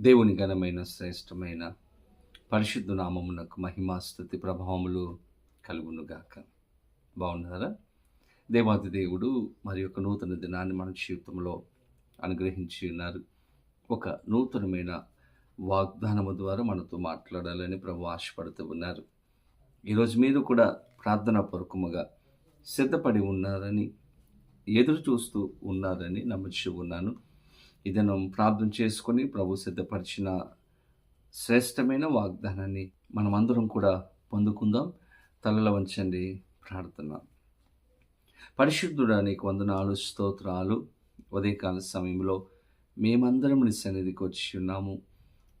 దేవుని ఘనమైన శ్రేష్టమైన పరిశుద్ధ నామమునకు మహిమాస్థుతి ప్రభావములు కలుగునుగాక. బాగున్నారా? దేవాది దేవుడు మరి ఒక నూతన దినాన్ని మన జీవితంలో అనుగ్రహించి ఉన్నారు. ఒక నూతనమైన వాగ్దానము ద్వారా మనతో మాట్లాడాలని ప్రభు ఆశపడుతూ ఉన్నారు. ఈరోజు మీరు కూడా ప్రార్థన పూర్వకముగా సిద్ధపడి ఉన్నారని ఎదురు చూస్తూ ఉన్నారని నమ్ముచూ ఉన్నాను. ఇదను ప్రార్థన చేసుకొని ప్రభు సిద్ధపరిచిన శ్రేష్టమైన వాగ్దానాన్ని మనమందరం కూడా పొందుకుందాం. తలలో వంచండి ప్రార్థన. పరిశుద్ధుడా నీకు వందనాలు స్తోత్రాలు. ఉదయకాల సమయంలో మేమందరం నీ సన్నిధికి వచ్చి ఉన్నాము.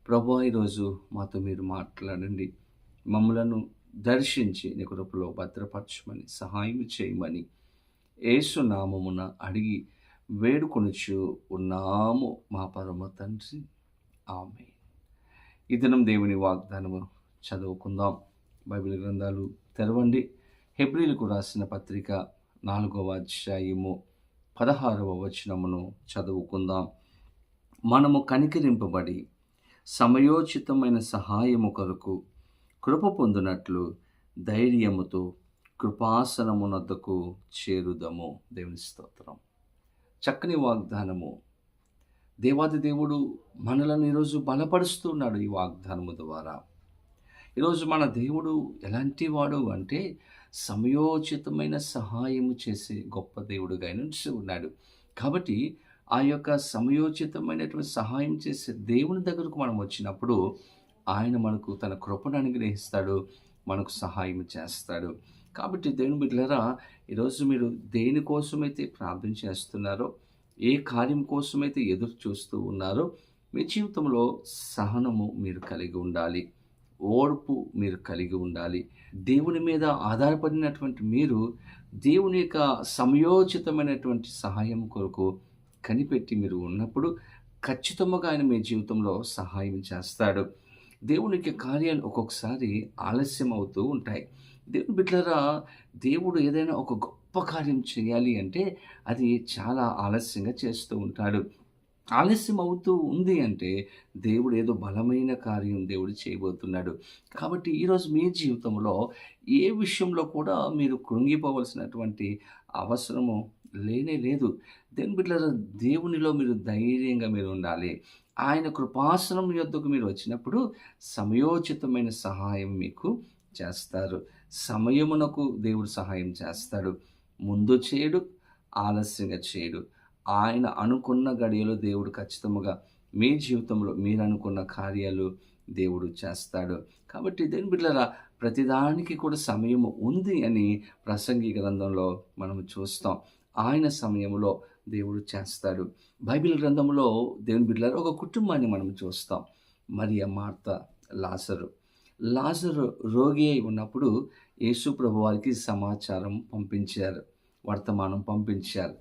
ప్రభు ఈరోజు మాతో మీరు మాట్లాడండి. మమ్మలను దర్శించి నీ కృపలో భద్రపరచమని సహాయం చేయమని ఏసునామమున అడిగి వేడుకొనుచు ఉన్నాము మా పరమ తండ్రి. ఆమె ఈ దినం దేవుని వాగ్దానము చదువుకుందాం. బైబిల్ గ్రంథాలు తెరవండి. హెబ్రిలకు రాసిన పత్రిక నాలుగవ అధ్యాయము పదహారవ వచనమును చదువుకుందాం. మనము కనికరింపబడి సమయోచితమైన సహాయము కొరకు కృప పొందినట్లు ధైర్యముతో కృపాసనమునద్దకు చేరుదము. దేవుని స్తోత్రం. చక్కని వాగ్దానము దేవాది దేవుడు మనలను ఈరోజు బలపరుస్తున్నాడు ఈ వాగ్దానము ద్వారా. ఈరోజు మన దేవుడు ఎలాంటి వాడు అంటే సమయోచితమైన సహాయము చేసే గొప్ప దేవుడుగా నుంచి ఉన్నాడు. కాబట్టి ఆ యొక్క సమయోచితమైనటువంటి సహాయం చేసే దేవుని దగ్గరకు మనం వచ్చినప్పుడు ఆయన మనకు తన కృపను అనుగ్రహిస్తాడు మనకు సహాయం చేస్తాడు. కాబట్టి దేవుని బిడ్డలారా ఈరోజు మీరు దేనికోసమైతే ప్రార్థన చేస్తున్నారో ఏ కార్యం కోసమైతే ఎదురు చూస్తూ ఉన్నారో మీ జీవితంలో సహనము మీరు కలిగి ఉండాలి. ఓర్పు మీరు కలిగి ఉండాలి. దేవుని మీద ఆధారపడినటువంటి మీరు దేవుని యొక్క సమయోచితమైనటువంటి సహాయం కొరకు కనిపెట్టి మీరు ఉన్నప్పుడు ఖచ్చితంగా ఆయన మీ జీవితంలో సహాయం చేస్తాడు. దేవునికి కార్యాలు ఒక్కొక్కసారి ఆలస్యం అవుతూ ఉంటాయి. దేవుని బిడ్డరా దేవుడు ఏదైనా ఒక గొప్ప కార్యం చేయాలి అంటే అది చాలా ఆలస్యంగా చేస్తూ ఉంటాడు. ఆలస్యం అవుతూ ఉంది అంటే దేవుడు ఏదో బలమైన కార్యం దేవుడు చేయబోతున్నాడు. కాబట్టి ఈరోజు మీ జీవితంలో ఏ విషయంలో కూడా మీరు కృంగిపోవలసినటువంటి అవసరము లేనే లేదు. దేని బిడ్డల దేవునిలో మీరు ధైర్యంగా మీరు ఉండాలి. ఆయన కృపాసనం యొద్దకు మీరు వచ్చినప్పుడు సమయోచితమైన సహాయం మీకు చేస్తారు. సమయమునకు దేవుడు సహాయం చేస్తాడు. ముందు చేయడు ఆలస్యంగా చేయడు. ఆయన అనుకున్న గడియలో దేవుడు ఖచ్చితంగా మీ జీవితంలో మీరు అనుకున్న కార్యాలు దేవుడు చేస్తాడు. కాబట్టి దేని బిడ్డరా ప్రతిదానికి కూడా సమయము ఉంది అని ప్రసంగి గ్రంథంలో మనం చూస్తాం. ఆయన సమయంలో దేవుడు చేస్తాడు. బైబిల్ గ్రంథంలో దేవుని బిడ్డలారా ఒక కుటుంబాన్ని మనం చూస్తాం. మరియ మార్త లాసరు లాజరు రోగి అయి ఉన్నప్పుడు యేసు ప్రభు వారికి సమాచారం పంపించారు వర్తమానం పంపించారు.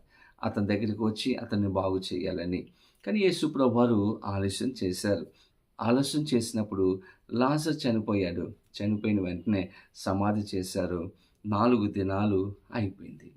అతని దగ్గరికి వచ్చి అతన్ని బాగు చేయాలని. కానీ యేసు ప్రభు వారు ఆలస్యం చేశారు. ఆలస్యం చేసినప్పుడు లాజర్ చనిపోయాడు. చనిపోయిన వెంటనే సమాధి చేశారు. నాలుగు దినాలు అయిపోయింది.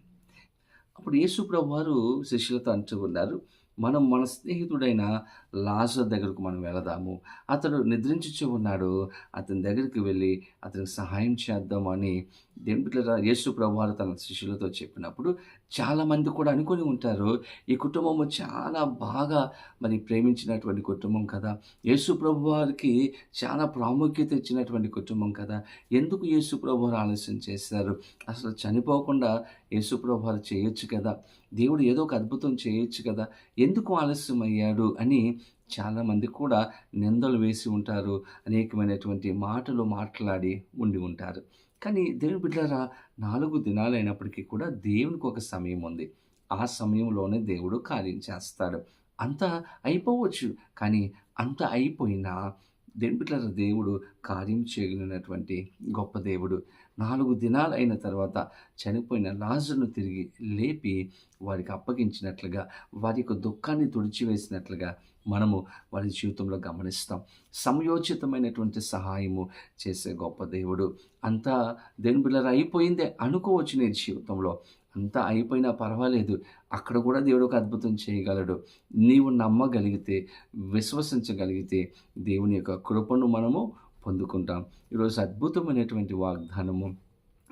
అప్పుడు యేసు ప్రభు వారు శిష్యులతో అంటూ ఉన్నారు మనం మన స్నేహితుడైన లాజర్ దగ్గరకు మనం వెళదాము. అతడు నిద్రించుచు ఉన్నాడు. అతని దగ్గరికి వెళ్ళి అతనికి సహాయం చేద్దామని దేవుని యేసు ప్రభువారు తన శిష్యులతో చెప్పినప్పుడు చాలామంది కూడా అనుకొని ఉంటారు ఈ కుటుంబము చాలా బాగా మరి ప్రేమించినటువంటి కుటుంబం కదా. యేసు ప్రభు వారికి చాలా ప్రాముఖ్యత ఇచ్చినటువంటి కుటుంబం కదా. ఎందుకు యేసు ప్రభువారు ఆలస్యం చేశారు? అసలు చనిపోకుండా యేసు ప్రభు చేయొచ్చు కదా? దేవుడు ఏదో ఒక అద్భుతం చేయొచ్చు కదా? ఎందుకు ఆలస్యం అయ్యాడు అని చాలామంది కూడా నిందలు వేసి ఉంటారు. అనేకమైనటువంటి మాటలు మాట్లాడి ఉండి ఉంటారు. కానీ దేవుని బిడ్డరా నాలుగు దినాలైనప్పటికీ కూడా దేవునికి ఒక సమయం ఉంది. ఆ సమయంలోనే దేవుడు కార్యం చేస్తాడు. అంత అయిపోవచ్చు. కానీ అంత అయిపోయినా దేని దేవుడు కార్యం చేయగలిగినటువంటి గొప్ప దేవుడు? నాలుగు దినాలు అయిన తర్వాత చనిపోయిన లాజర్ను తిరిగి లేపి వారికి అప్పగించినట్లుగా వారి యొక్క దుఃఖాన్ని తుడిచివేసినట్లుగా మనము వారి జీవితంలో గమనిస్తాం. సమయోచితమైనటువంటి సహాయము చేసే గొప్ప దేవుడు. అంతా దేని అయిపోయిందే అనుకోవచ్చు నీ జీవితంలో. అంతా అయిపోయినా పర్వాలేదు. అక్కడ కూడా దేవుడు ఒక అద్భుతం చేయగలడు. నీవు నమ్మగలిగితే విశ్వసించగలిగితే దేవుని యొక్క కృపను మనము పొందుకుంటాం. ఈరోజు అద్భుతమైనటువంటి వాగ్దానము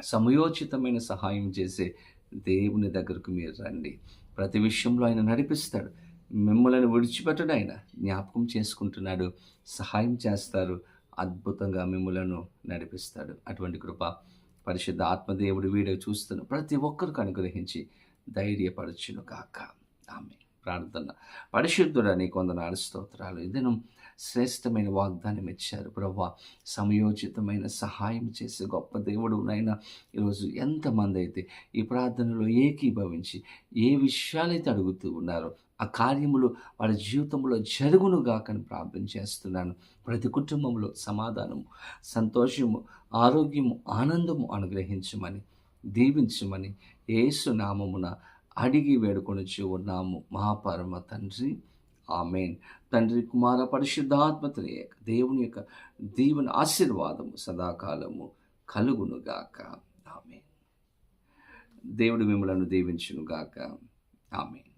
సమయోచితమైన సహాయం చేసే దేవుని దగ్గరకు మీరు రండి. ప్రతి విషయంలో ఆయన నడిపిస్తాడు. మిమ్మల్ని విడిచిపెట్టడు ఆయన. జ్ఞాపకం చేసుకుంటున్నాడు. సహాయం చేస్తారు. అద్భుతంగా మిమ్మలను నడిపిస్తాడు. అటువంటి కృప పరిశుద్ధ ఆత్మదేవుడు వీడియో చూస్తున్న ప్రతి ఒక్కరికి అనుగ్రహించి ధైర్యపరచును కాక ఆమె ప్రార్థన. పరిశుద్ధుడ నీ కొందనాడు స్తోత్రాలు. ఇదను శ్రేష్టమైన వాగ్దానం ఇచ్చారు ప్రభా. సమయోచితమైన సహాయం చేసే గొప్ప దేవుడు నైనా ఈరోజు ఎంతమంది అయితే ఈ ప్రార్థనలో ఏకీభవించి ఏ విషయాలైతే అడుగుతూ ఉన్నారో ఆ కార్యములు వాళ్ళ జీవితంలో జరుగునుగాకని ప్రార్థన చేస్తున్నాను. ప్రతి కుటుంబంలో సమాధానము సంతోషము ఆరోగ్యము ఆనందము అనుగ్రహించమని దీవించమని ఏసునామమున అడిగి వేడుకొని ఉన్నాము. మహాపరమ తండ్రి. ఆమెన్. తండ్రి కుమార పరిశుద్ధాత్మతని దేవుని యొక్క దీవుని ఆశీర్వాదము సదాకాలము కలుగునుగాక. ఆమె దేవుడు మిమ్మలను దీవించునుగాక. ఆమెన్.